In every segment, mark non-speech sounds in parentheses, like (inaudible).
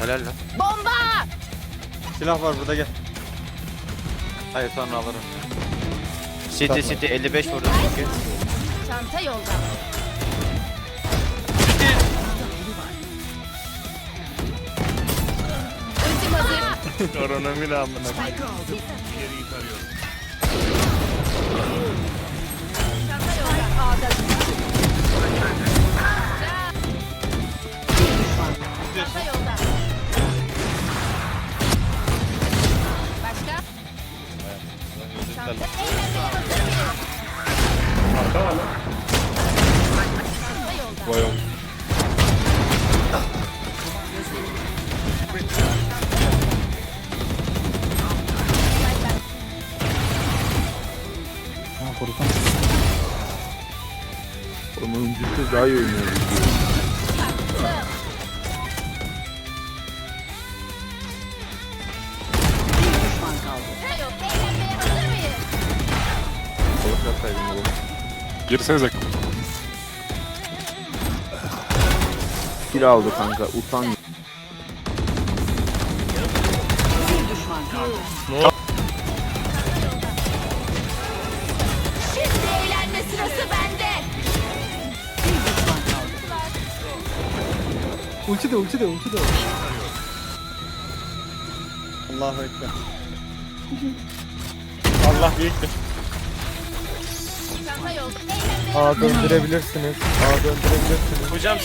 Helal lan. Bomba! Silah var burada gel. Hayır sonra alırım. City City 55 vurdum çünkü. Çanta yolda. Ultim hazır. (laughs) Koronavirüs amına. Çanta yolda. A'da. Çanta yolda. Başka? Çanta. Eğlenmeye hazır mıyız? Çanta yolda. Vay oğlum. Onun oyuncusu daha iyi oynuyor. Girsenize. Kill aldı kanka. Utan. Bir düşman kaldı. Şimdi eğlenme sırası bende. Bir düşman kaldı. Ulti de ulti de ulti de. Allahu ekber. Allah büyüktür. A döndürebilirsiniz. A döndürebilirsiniz. Hocam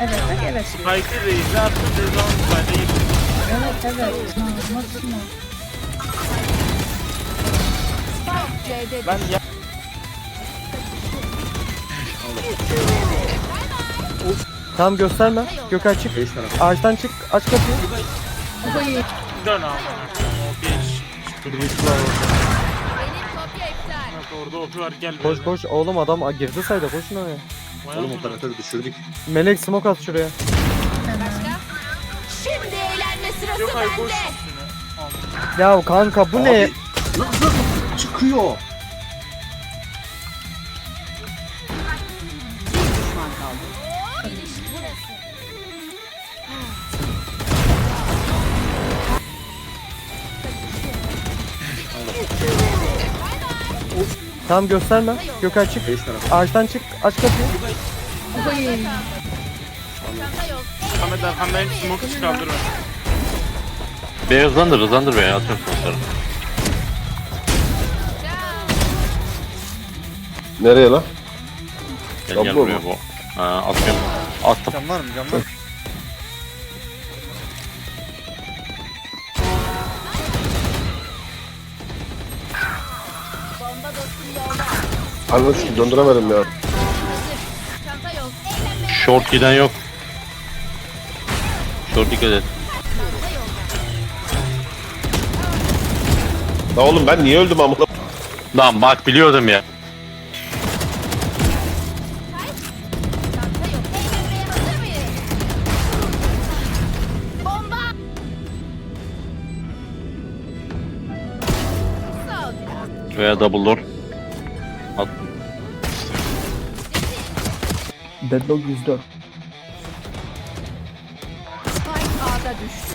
Evet, evet, Spike'ı Reis'e attı dedi onu ben de yedim. evet, evet. Nasıl mı? C'de Ben ya Tamam gösterme. Gökhan çık. Ağaçtan çık. Aç kapıyı. dön abi. O bir. Birisi var orada. benim kopya iptal. Bak orada var gel. Koş koş oğlum adam a- girdi sayda koşun oraya. Oğlum Melek smoke at şuraya. Başka? Şimdi eğlenme sırası Yok hayır boş bende. Ya kanka bu ne? Çıkıyor. Bir düşman kaldı. Tamam gösterme. Gökhan çık. Ağaçtan çık. Aç kapıyı. Yol. Ahmet arkandayım smoke çıkardır ben. Beni hızlandır hızlandır beni atıyorum sonuçları. Nereye lan? Gel gel buraya mu? bu. Ha, atıyorum. Attım. Var mı var? Bomba Anlasın döndüremedim ya. Çanta Short giden yok. Short dikkat et. çanta yolda. La oğlum ben niye öldüm amına? Lan bak biliyordum ya. Çanta yok. Eğlenmeye hazır mıyız? Bomba. Sağ ol. Veya double door. At. Deadlock 104. Spike A'da düştü.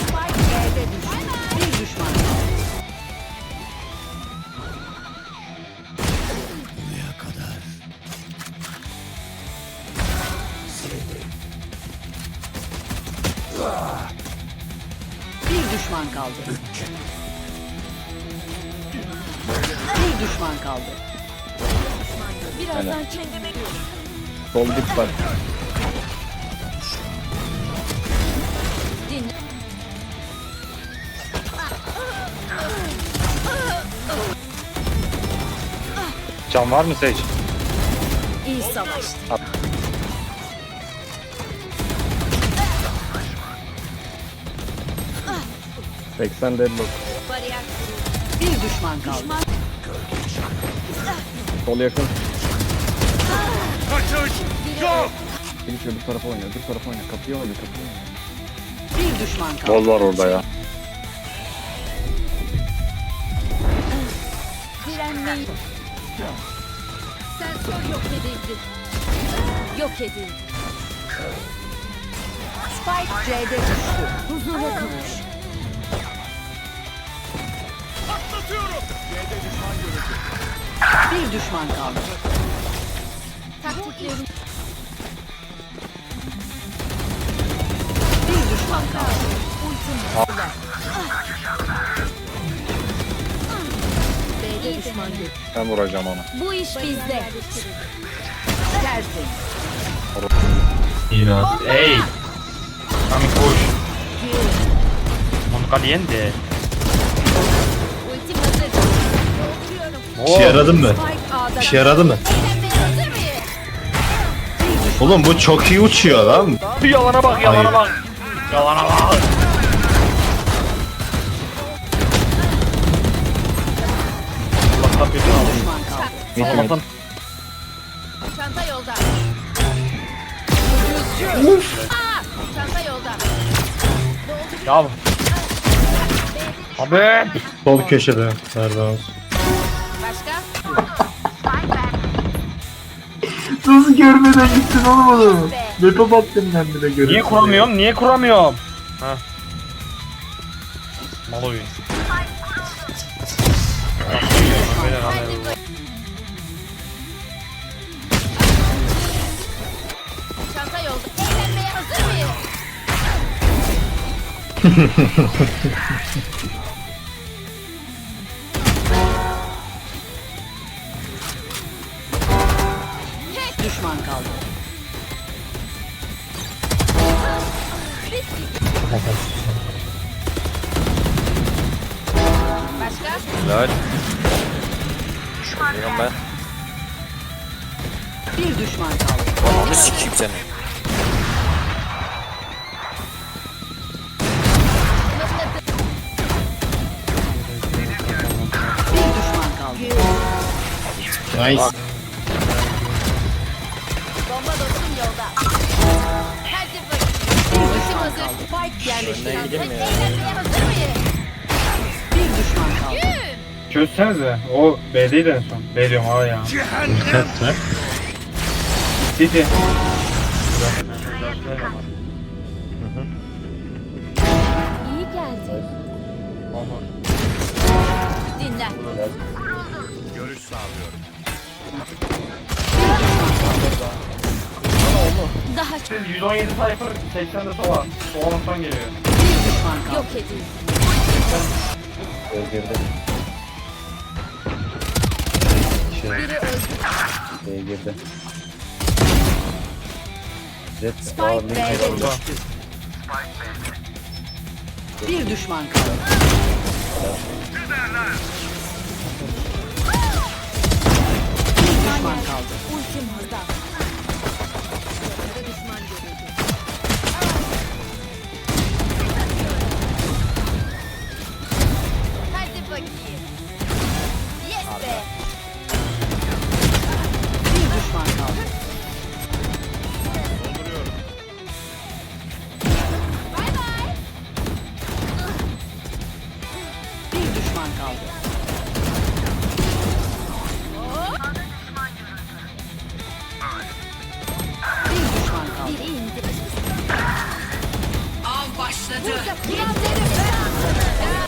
Spike B'de düştü. Bir düşman kaldı. Bir düşman kaldı. Bir düşman kaldı. Birazdan kendime Sol dip var. dinle. Cam var mı Sage? İyi savaştı. 80 deadlock. Bariyer. Bir düşman kaldı. Sol yakın. Kaçış. Go. Bir şöyle bir tarafa oynuyor. Bir tarafa oynuyor. Kapıya oynuyor. Kapıya oynuyor. Bir düşman kaldı. Bol var orada ya. Direnmeyi. Sensör yok edildi. Yok edildi. Spike C'de düştü. Huzura kavuş. Bir düşman kaldı. Taktiklerim Bir düşman kaldı. B'de düşman görüldü. Ben vuracağım onu. Bu iş bizde. Tersin. Ey. Kami koş. Caliente. Ultim Dolduruyorum. İşe yaradın mı? A'da İşe yaradı mı? Oğlum bu çok iyi uçuyor lan. Yalana bak yalana bak. Yalana bak. düşman kaldı. Allah'tan. Çanta yolda. Aa, çanta yolda. Ya. Abi. Sol köşede. Nerede olsun. Nasıl görmeden gittin oğlum onu? Map'e baktım kendine göre. Niye kuramıyorum? Niye kuramıyorum? Ha. Mal oyun. Çanta yolda. Eğlenmeye hazır mıyız? (laughs) Başka? Helal. Şuradayım ben. Bir düşman kaldı. Onu sikeyim seni. Bir düşman kaldı. Nice. Bomba Spike yerleştirildi. Eğlenmeye hazır mıyız? Bir düşman kaldı. Yürü. Çözsenize. O B'deydi en son. B diyorum ha ya. City. İyi geldi. Dinlen. Daha çok 117 sayfa 80 de sola. Soğanlıktan geliyor. Bir düşman kaldı. yok edildi. Biri öldü. Spike B'de düştü. Bir düşman kaldı. Bir düşman kaldı. Ultim hazır.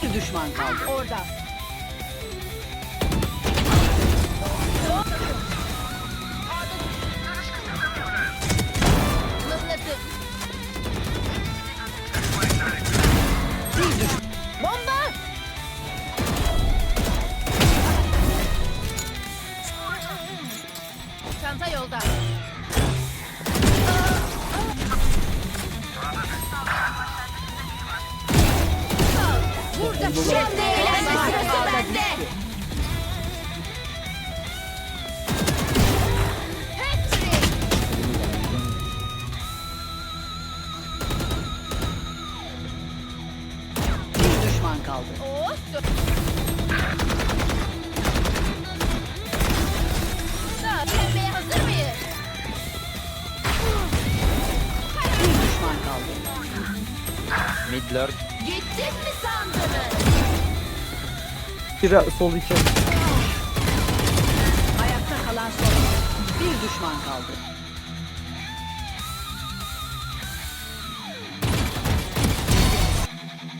Bir düşman kaldı. orada. Midler. Gittik mi sandınız? Biri sol iki. Ayakta kalan son. düşman kaldı.